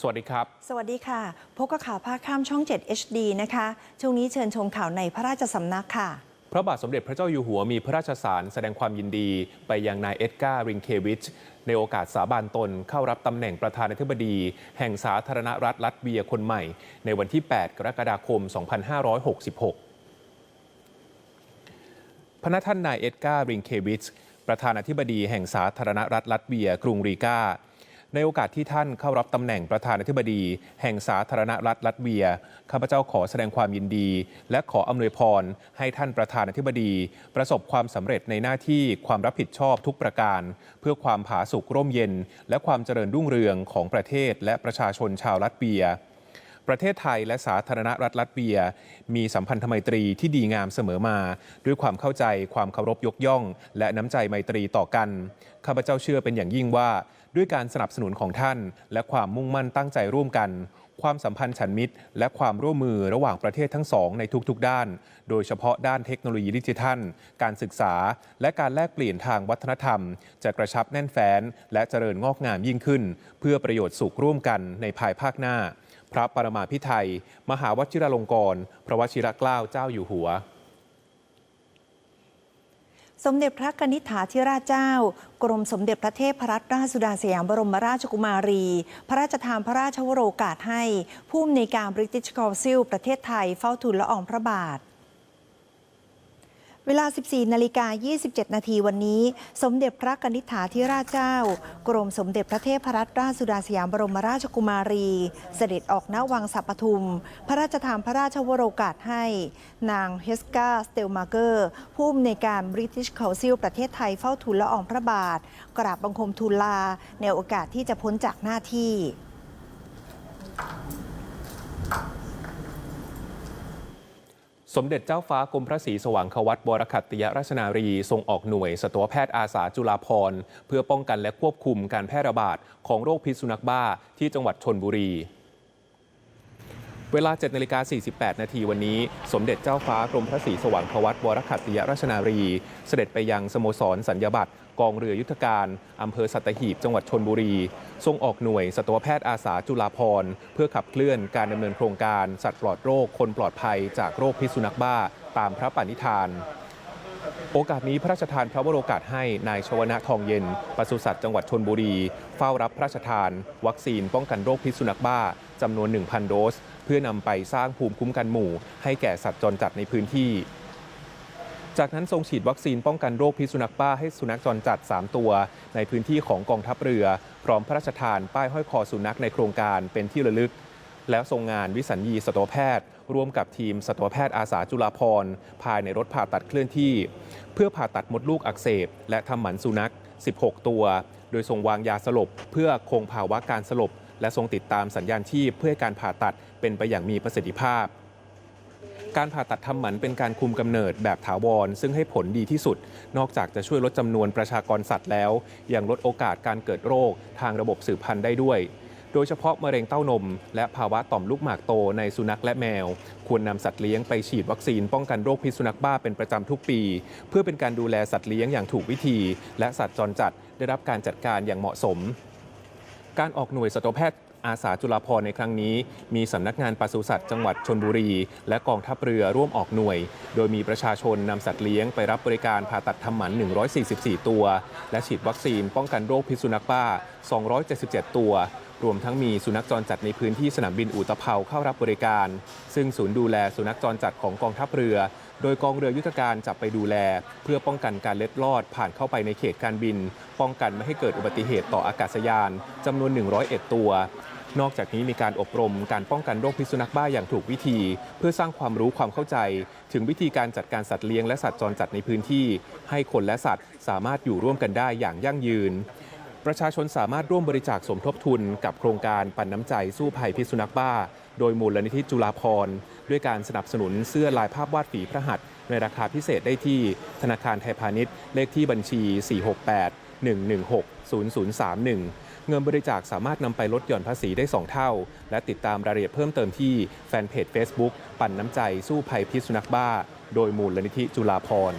สวัสดีครับ สวัสดีค่ะ พบกับข่าวภาคค่ำช่อง 7 HD นะคะ ช่วงนี้เชิญชมข่าวในพระราชสำนักค่ะ พระบาทสมเด็จพระเจ้าอยู่หัวมีพระราชสารแสดงความยินดี ไปยังนายเอ็ดการ์ริงเควิช ในโอกาสสาบานตนเข้ารับตำแหน่งประธานาธิบดี แห่งสาธารณรัฐลัตเวียคนใหม่ ในวันที่ 8 กรกฎาคม 2566พระนาท่านนายเอ็ดการ์ริงเควิช ประธานาธิบดีแห่งสาธารณรัฐลัตเวีย กรุงรีกา ในโอกาสที่ท่านเข้ารับตำแหน่งประธานาธิบดี แห่งสาธารณรัฐลัตเวีย ข้าพเจ้าขอแสดงความยินดี และขออำนวยพร ให้ท่านประธานาธิบดี ประสบความสำเร็จในหน้าที่ความรับผิดชอบทุกประการ เพื่อความผาสุกร่มเย็น และความเจริญรุ่งเรืองของประเทศและประชาชนชาวลัตเวียประเทศไทยและสาธารณรัฐลัตเวีย มีสัมพันธไมตรีที่ดีงามเสมอมา ด้วยความเข้าใจความเคารพยกย่อง และน้ำใจไมตรีต่อกัน ข้าพเจ้าเชื่อเป็นอย่างยิ่งว่า ด้วยการสนับสนุนของท่าน และความมุ่งมั่นตั้งใจร่วมกัน ความสัมพันธ์ฉันมิตร และความร่วมมือระหว่างประเทศทั้งสองในทุกๆ ด้าน โดยเฉพาะด้านเทคโนโลยีดิจิทัล การศึกษา และการแลกเปลี่ยนทางวัฒนธรรม จะกระชับแน่นแฟ้น และเจริญงอกงามยิ่งขึ้น เพื่อประโยชน์สุขร่วมกันในภายภาคหน้า พระปรมาภิไธยมหาวชิรลงกรณ์พระวชิรเกล้าเจ้าอยู่หัว สมเด็จพระกนิษฐาธิราชเจ้า กรมสมเด็จพระเทพรัตนราชสุดาสยามบรมราชกุมารี พระราชทานพระราชวโรกาสให้ ผู้อำนวยการบริติชคอลซิลประเทศไทยเฝ้าทูลละอองพระบาท เวลา 14 นาฬิกา 27 นาทีวันนี้ สมเด็จพระกนิษฐาธิราชเจ้า กรมสมเด็จพระเทพรัตนราชสุดาสยามบรมราชกุมารี เสด็จออกณวังสัปทุม พระราชทานพระราชวโรกาสให้ นางเฮสกาสเตลมาเกอร์ ผู้อำนวยการบริติชค u ซิลประเทศไทยเฝ้าทูลละอองพระบาท กราบบังคมทูลลา ในโอกาสที่จะพ้นจากหน้าที่ สมเด็จเจ้าฟ้ากรมพระศรีสว่างควัตบรคัติยราชนารี ทรงออกหน่วยสัตวแพทย์อาสาจุฬาภรณ์เพื่อป้องกันและควบคุมการแพร่ระบาดของโรคพิษสุนัขบ้าที่จังหวัดชนบุรี เวลา7นาฬิกา48 นาทีวันนี้ สมเด็จเจ้าฟ้ากรมพระศรีสว่างควัตวรคัตติยราชนารี เสด็จไปยังสโมสรสัญญาบัตรกองเรือยุทธการอำเภอสัตหีบจังหวัดชนบุรี ทรงออกหน่วยสัตวแพทย์อาสาจุฬาภรเพื่อขับเคลื่อนการดำเนินโครงการสัตว์ปลอดโรคคนปลอดภัยจากโรคพิษสุนัขบ้า ตามพระปณิธานโอกาสนี้พระราชทานพระวโรกาสให้นายชวนะทองเย็นปศุสัตว์จังหวัดชนบุรี เฝ้ารับพระราชทาน วัคซีนป้องกันโรคพิษสุนัขบ้าจำนวน 1,000 โดส เพื่อนำไปสร้างภูมิคุ้มกันหมู่ ให้แก่สัตว์จรจัดในพื้นที่ จากนั้นทรงฉีดวัคซีนป้องกันโรคพิษสุนัขบ้าให้สุนัขจรจัด 3 ตัว ในพื้นที่ของกองทัพเรือ พร้อมพระราชทานป้ายห้อยคอสุนัขในโครงการเป็นที่ระลึก แล้วทรงงานวิสัญญีสัตวแพทย์ ร่วมกับทีมสัตวแพทย์อาสาจุฬาภรณ์ภายในรถผ่าตัดเคลื่อนที่ เพื่อผ่าตัดมดลูกอักเสบ และทำหมันสุนัข 16 ตัว โดยทรงวางยาสลบเพื่อคงภาวะการสลบ และทรงติดตามสัญญาณชีพเพื่อให้การผ่าตัดเป็นไปอย่างมีประสิทธิภาพ การผ่าตัดทำหมันเป็นการคุมกำเนิดแบบถาวร ซึ่งให้ผลดีที่สุด นอกจากจะช่วยลดจำนวนประชากรสัตว์แล้ว ยังลดโอกาสการเกิดโรค ทางระบบสืบพันธุ์ได้ด้วยโดยเฉพาะมะเร็งเต้านม และภาวะต่อมลูกหมากโตในสุนัขและแมว ควรนำสัตว์เลี้ยงไปฉีดวัคซีนป้องกันโรคพิษสุนัขบ้าเป็นประจำทุกปี เพื่อเป็นการดูแลสัตว์เลี้ยงอย่างถูกวิธี และสัตว์จรจัดได้รับการจัดการอย่างเหมาะสม การออกหน่วยสัตวแพทย์อาสาจุฬาภรณ์ในครั้งนี้ มีสำนักงานปศุสัตว์จังหวัดชนบุรี และกองทัพเรือร่วมออกหน่วย โดยมีประชาชนนำสัตว์เลี้ยงไปรับบริการผ่าตัดทำหมัน 144 ตัว และฉีดวัคซีนป้องกันโรคพิษสุนัขบ้า 277 ตัว รวมทั้งมีสุนัขจรจัดในพื้นที่สนามบินอุตภเปาเข้ารับบริการ ซึ่งศูนย์ดูแลสุนัขจรจัดของกองทัพเรือ โดยกองเรือยุทธการจะไปดูแล เพื่อป้องกันการเล็ดลอดผ่านเข้าไปในเขตการบิน ป้องกันไม่ให้เกิดอุบัติเหตุต่ออากาศยานจำนวน 101 ตัวนอกจากนี้มีการอบรมการป้องกันโรคพิษสุนัขบ้าอย่างถูกวิธี เพื่อสร้างความรู้ความเข้าใจ ถึงวิธีการจัดการสัตว์เลี้ยงและสัตว์จรจัดในพื้นที่ ให้คนและสัตว์สามารถอยู่ร่วมกันได้อย่างยั่งยืน ประชาชนสามารถร่วมบริจาคสมทบทุนกับโครงการปันน้ำใจสู้ภัยพิษสุนัขบ้า โดยมูลนิธิจุฬาภรด้วยการสนับสนุนเสื้อลายภาพวาดฝีพระหัตถ์ในราคาพิเศษได้ที่ธนาคารไทยพาณิชย์ เลขที่บัญชี 468 116 0031 เงินบริจาคสามารถนำไปลดหย่อนภาษีได้ 2 เท่า และติดตามรายละเอียดเพิ่มเติมที่แฟนเพจ Facebook ปั่นน้ำใจสู้ภัยพิษสุนัขบ้า โดยมูลนิธิจุฬาภร